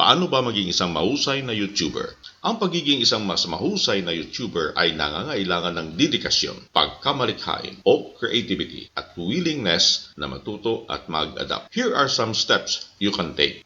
Paano ba maging isang mahusay na YouTuber? Ang pagiging isang mas mahusay na YouTuber ay nangangailangan ng dedikasyon, pagkamalikhain o creativity at willingness na matuto at mag-adapt. Here are some steps you can take.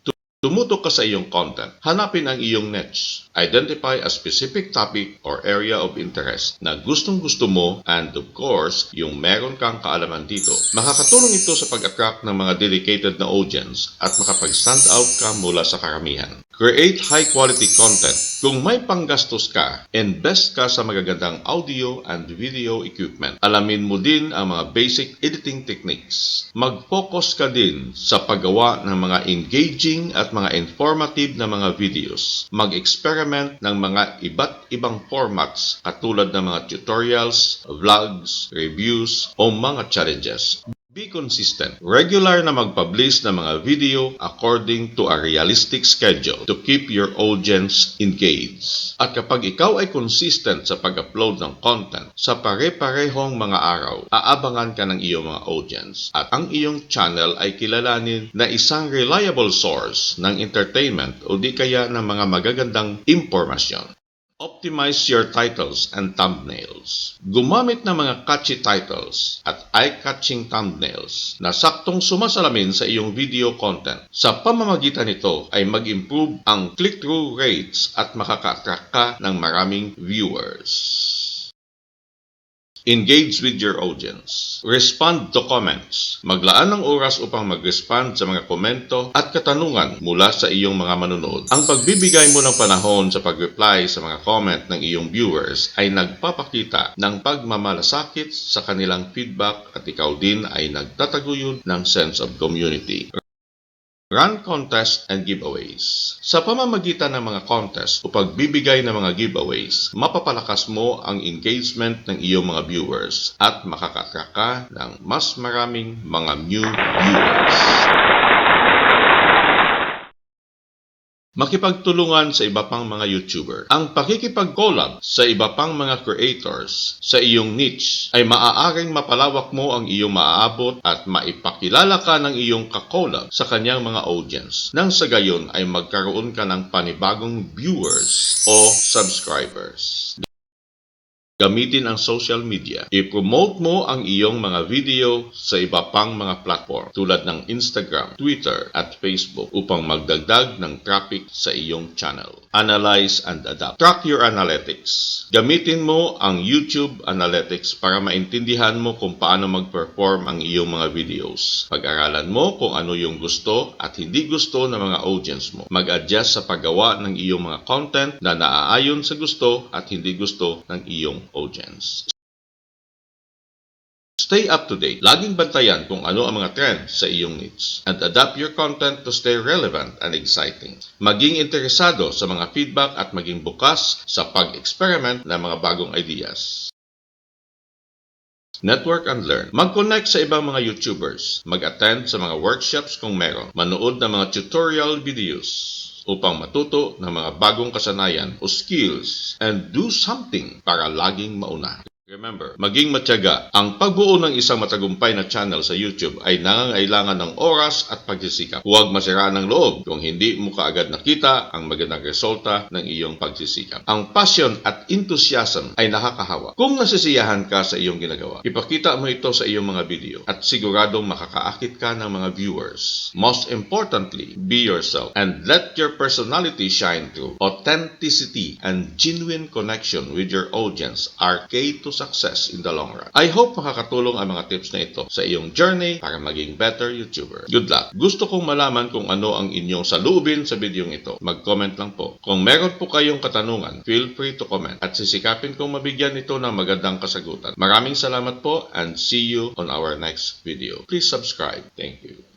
Tumutok ka sa iyong content. Hanapin ang iyong niche. Identify a specific topic or area of interest na gustong-gusto mo and of course, yung meron kang kaalaman dito. Makakatulong ito sa pag-attract ng mga dedicated na audience at makapag-stand out ka mula sa karamihan. Create high-quality content. Kung may panggastos ka, invest ka sa magagandang audio and video equipment. Alamin mo din ang mga basic editing techniques. Mag-focus ka din sa paggawa ng mga engaging at mga informative na mga videos. Mag-experiment ng mga iba't ibang formats katulad ng mga tutorials, vlogs, reviews o mga challenges. Be consistent. Regular na mag-publish ng mga video according to a realistic schedule to keep your audience engaged. At kapag ikaw ay consistent sa pag-upload ng content sa pare-parehong mga araw, aabangan ka ng iyong mga audience at ang iyong channel ay kilalanin na isang reliable source ng entertainment o di kaya ng mga magagandang impormasyon. Optimize your titles and thumbnails. Gumamit ng mga catchy titles at eye-catching thumbnails na saktong sumasalamin sa iyong video content. Sa pamamagitan nito ay mag-improve ang click-through rates at makaka-attract ka ng maraming viewers. Engage with your audience. Respond to comments. Maglaan ng oras upang mag-respond sa mga komento at katanungan mula sa iyong mga manonood. Ang pagbibigay mo ng panahon sa pag-reply sa mga comment ng iyong viewers ay nagpapakita ng pagmamalasakit sa kanilang feedback at ikaw din ay nagtataguyod ng sense of community. Run contest and giveaways. Sa pamamagitan ng mga contest o pagbibigay ng mga giveaways, mapapalakas mo ang engagement ng iyong mga viewers at makakatrak ka ng mas maraming mga new viewers. Makipagtulungan sa iba pang mga YouTuber. Ang pakikipag-collab sa iba pang mga creators sa iyong niche ay maaaring mapalawak mo ang iyong maaabot at maipakilala ka ng iyong kakolab sa kanyang mga audience. Nang sa gayon ay magkaroon ka ng panibagong viewers o subscribers. Gamitin ang social media. I-promote mo ang iyong mga video sa iba pang mga platform tulad ng Instagram, Twitter at Facebook upang magdagdag ng traffic sa iyong channel. Analyze and adapt. Track your analytics. Gamitin mo ang YouTube Analytics para maintindihan mo kung paano mag-perform ang iyong mga videos. Pag-aralan mo kung ano yung gusto at hindi gusto ng mga audience mo. Mag-adjust sa paggawa ng iyong mga content na naaayon sa gusto at hindi gusto ng iyong audience. Stay up to date. Laging bantayan kung ano ang mga trends sa iyong niche and adapt your content to stay relevant and exciting. Maging interesado sa mga feedback at maging bukas sa pag-experiment ng mga bagong ideas. Network and learn. Mag-connect sa ibang mga YouTubers. Mag-attend sa mga workshops kung meron. Manood ng mga tutorial videos upang matuto ng mga bagong kasanayan o skills and do something para laging mauna. Remember, maging matyaga. Ang pagbuo ng isang matagumpay na channel sa YouTube ay nangangailangan ng oras at pagsisikap. Huwag masira ng loob kung hindi mo kaagad nakita ang magandang resulta ng iyong pagsisikap. Ang passion at enthusiasm ay nakakahawa. Kung nasisiyahan ka sa iyong ginagawa, ipakita mo ito sa iyong mga video at siguradong makakaakit ka ng mga viewers. Most importantly, be yourself and let your personality shine through. Authenticity and genuine connection with your audience are key to success in the long run. I hope makakatulong ang mga tips na ito sa iyong journey para maging better YouTuber. Good luck! Gusto kong malaman kung ano ang inyong salubin sa video ito. Mag-comment lang po. Kung meron po kayong katanungan, feel free to comment at sisikapin kong mabigyan ito ng magandang kasagutan. Maraming salamat po and see you on our next video. Please subscribe. Thank you.